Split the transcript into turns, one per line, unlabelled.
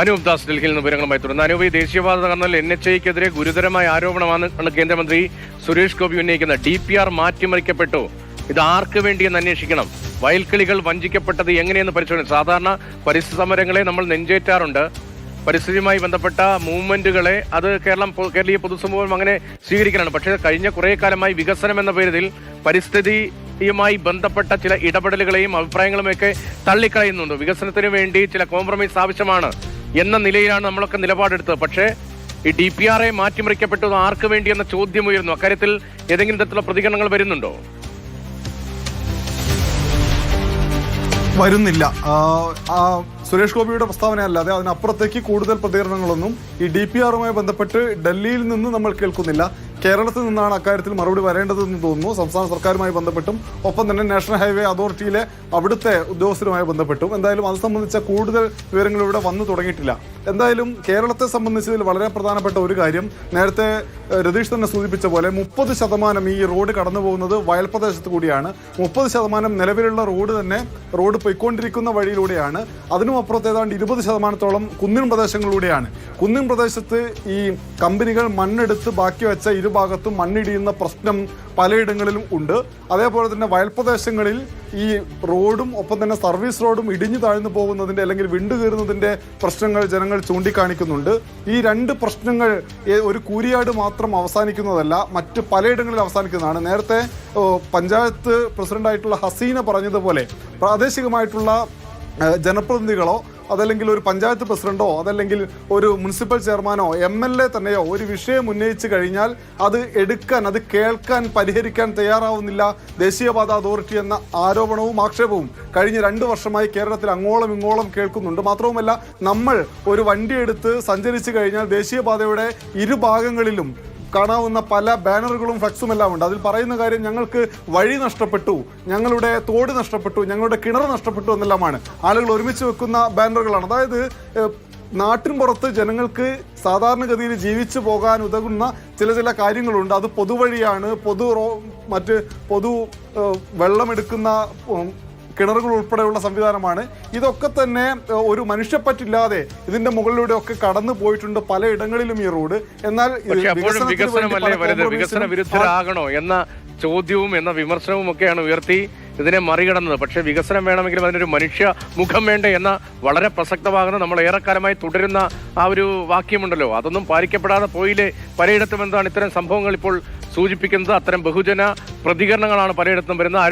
അനൂപ് ദാസ് ഡൽഹിയിൽ നിന്ന് വിവരങ്ങളുമായി തുടർന്ന് അനൂപ് ദേശീയപാത തകർന്നാൽ എൻ എച്ച് ഐക്കെതിരെ ഗുരുതരമായ ആരോപണമാണ് കേന്ദ്രമന്ത്രി സുരേഷ് ഗോപി ഉന്നയിക്കുന്നത്. ഡി പി ആർ മാറ്റിമറിക്കപ്പെട്ടു. ഇത് ആർക്ക് വേണ്ടിയെന്ന് അന്വേഷിക്കണം. വയൽക്കിളികൾ വഞ്ചിക്കപ്പെട്ടത് എങ്ങനെയെന്ന് പരിശോധന. സാധാരണ പരിസ്ഥിതി സമരങ്ങളെ നമ്മൾ നെഞ്ചേറ്റാറുണ്ട്. പരിസ്ഥിതിയുമായി ബന്ധപ്പെട്ട മൂവ്മെന്റുകളെ അത് കേരളം കേരളീയ പൊതുസമൂഹം അങ്ങനെ സ്വീകരിക്കാനാണ് പക്ഷേ കഴിഞ്ഞ കുറേ കാലമായി വികസനം എന്ന പേരിൽ പരിസ്ഥിതിയുമായി ബന്ധപ്പെട്ട ചില ഇടപെടലുകളെയും അഭിപ്രായങ്ങളുമൊക്കെ തള്ളിക്കളയുന്നുണ്ട്. വികസനത്തിന് വേണ്ടി ചില കോംപ്രമൈസ് ആവശ്യമാണ്. എന്ന നിലയിലാണ് നമ്മളൊക്കെ നിലപാടെടുത്തത്. പക്ഷേ ഈ ഡി പി ആർ എ മാറ്റിമറിക്കപ്പെട്ടത് ആർക്ക് വേണ്ടി എന്ന ചോദ്യം ഉയരുന്നു അക്കാര്യത്തിൽ ഏതെങ്കിലും തരത്തിലുള്ള പ്രതികരണങ്ങൾ വരുന്നുണ്ടോ?
വരുന്നില്ല. സുരേഷ് ഗോപിയുടെ പ്രസ്താവന അല്ലാതെ അതിനപ്പുറത്തേക്ക് കൂടുതൽ പ്രതികരണങ്ങളൊന്നും ഈ ഡി പി ആറുമായി ബന്ധപ്പെട്ട് ഡൽഹിയിൽ നിന്ന് നമ്മൾ കേൾക്കുന്നില്ല. കേരളത്തിൽ നിന്നാണ് അക്കാര്യത്തിൽ മറുപടി വരേണ്ടതെന്ന് തോന്നുന്നു. സംസ്ഥാന സർക്കാരുമായി ബന്ധപ്പെട്ടും ഒപ്പം തന്നെ നാഷണൽ ഹൈവേ അതോറിറ്റിയിലെ അവിടുത്തെ ഉദ്യോഗസ്ഥരുമായി ബന്ധപ്പെട്ടും. എന്തായാലും അത് സംബന്ധിച്ച കൂടുതൽ വിവരങ്ങൾ ഇവിടെ വന്നു തുടങ്ങിയിട്ടില്ല. എന്തായാലും കേരളത്തെ സംബന്ധിച്ചതിൽ വളരെ പ്രധാനപ്പെട്ട ഒരു കാര്യം. നേരത്തെ രതീഷ് തന്നെ സൂചിപ്പിച്ച പോലെ മുപ്പത് ശതമാനം ഈ റോഡ് കടന്നു പോകുന്നത് വയൽ പ്രദേശത്ത് കൂടിയാണ്. മുപ്പത് ശതമാനം നിലവിലുള്ള റോഡ് തന്നെ റോഡ് പൊയ്ക്കൊണ്ടിരിക്കുന്ന വഴിയിലൂടെയാണ്. അതിനും അപ്പുറത്ത് ഏതാണ്ട് ഇരുപത് ശതമാനത്തോളം കുന്നിൻ പ്രദേശങ്ങളിലൂടെയാണ്. കുന്നിൻ പ്രദേശത്ത് ഈ കമ്പനികൾ മണ്ണെടുത്ത് ബാക്കി വെച്ച ഇരുഭാഗത്തും മണ്ണിടിയുന്ന പ്രശ്നം പലയിടങ്ങളിലും ഉണ്ട്. അതേപോലെ തന്നെ വയൽപ്രദേശങ്ങളിൽ ഈ റോഡും ഒപ്പം തന്നെ സർവീസ് റോഡും ഇടിഞ്ഞു താഴ്ന്നു പോകുന്നതിന്റെ അല്ലെങ്കിൽ വിണ്ടു കയറുന്നതിന്റെ പ്രശ്നങ്ങൾ ജനങ്ങൾ ചൂണ്ടിക്കാണിക്കുന്നുണ്ട്. ഈ രണ്ട് പ്രശ്നങ്ങൾ ഒരു കൂരിയാട് മാത്രം അവസാനിക്കുന്നതല്ല മറ്റ് പലയിടങ്ങളിൽ അവസാനിക്കുന്നതാണ്. നേരത്തെ പഞ്ചായത്ത് പ്രസിഡന്റായിട്ടുള്ള ഹസീന പറഞ്ഞതുപോലെ പ്രാദേശികമായിട്ടുള്ള ജനപ്രതിനിധികളോ അതല്ലെങ്കിൽ ഒരു പഞ്ചായത്ത് പ്രസിഡന്റോ അതല്ലെങ്കിൽ ഒരു മുനിസിപ്പൽ ചെയർമാനോ എം എൽ എ തന്നെയോ ഒരു വിഷയം ഉന്നയിച്ചു കഴിഞ്ഞാൽ അത് എടുക്കാൻ അത് കേൾക്കാൻ പരിഹരിക്കാൻ തയ്യാറാവുന്നില്ല. ദേശീയപാത അതോറിറ്റി എന്ന ആരോപണവും ആക്ഷേപവും കഴിഞ്ഞ രണ്ട് വർഷമായി കേരളത്തിൽ അങ്ങോളം ഇങ്ങോളം കേൾക്കുന്നുണ്ട്. മാത്രവുമല്ല നമ്മൾ ഒരു വണ്ടിയെടുത്ത് സഞ്ചരിച്ചു കഴിഞ്ഞാൽ ദേശീയപാതയുടെ ഇരുഭാഗങ്ങളിലും കാണാവുന്ന പല ബാനറുകളും ഫ്ലക്സും എല്ലാം ഉണ്ട്. അതിൽ പറയുന്ന കാര്യം ഞങ്ങൾക്ക് വഴി നഷ്ടപ്പെട്ടു ഞങ്ങളുടെ തോട് നഷ്ടപ്പെട്ടു ഞങ്ങളുടെ കിണർ നഷ്ടപ്പെട്ടു എന്നെല്ലാമാണ്. ആളുകൾ ഒരുമിച്ച് വെക്കുന്ന ബാനറുകളാണ്. അതായത് നാട്ടിൻ പുറത്ത് ജനങ്ങൾക്ക് സാധാരണഗതിയിൽ ജീവിച്ചു പോകാൻ ഉതകുന്ന ചില ചില കാര്യങ്ങളുണ്ട്. അത് പൊതുവഴിയാണ് പൊതു റോ മറ്റ് പൊതു വെള്ളമെടുക്കുന്ന കിണറുകൾ ഉൾപ്പെടെയുള്ള സംവിധാനമാണ്. ഇതൊക്കെ തന്നെ ഒരു മനുഷ്യപ്പറ്റില്ലാതെ ഇതിന്റെ മുകളിലൂടെ ഒക്കെ കടന്നു പോയിട്ടുണ്ട് പലയിടങ്ങളിലും ഈ റോഡ്. എന്നാൽ
വികസന വിരുദ്ധരാകണോ എന്ന ചോദ്യവും എന്ന വിമർശനവും ഒക്കെയാണ് ഉയർത്തി ഇതിനെ മറികടന്നത്. പക്ഷെ വികസനം വേണമെങ്കിൽ അതിനൊരു മനുഷ്യ മുഖം വേണ്ട എന്ന വളരെ പ്രസക്തമാകുന്ന നമ്മൾ ഏറെക്കാലമായി തുടരുന്ന ആ ഒരു വാക്യമുണ്ടല്ലോ. അതൊന്നും പാലിക്കപ്പെടാതെ പോയില്ലേ? പലയിടത്തും എന്താണ് ഇത്തരം സംഭവങ്ങൾ ഇപ്പോൾ സൂചിപ്പിക്കുന്നത്? അത്തരം ബഹുജന പ്രതികരണങ്ങളാണ് പലയിടത്തും വരുന്നത്.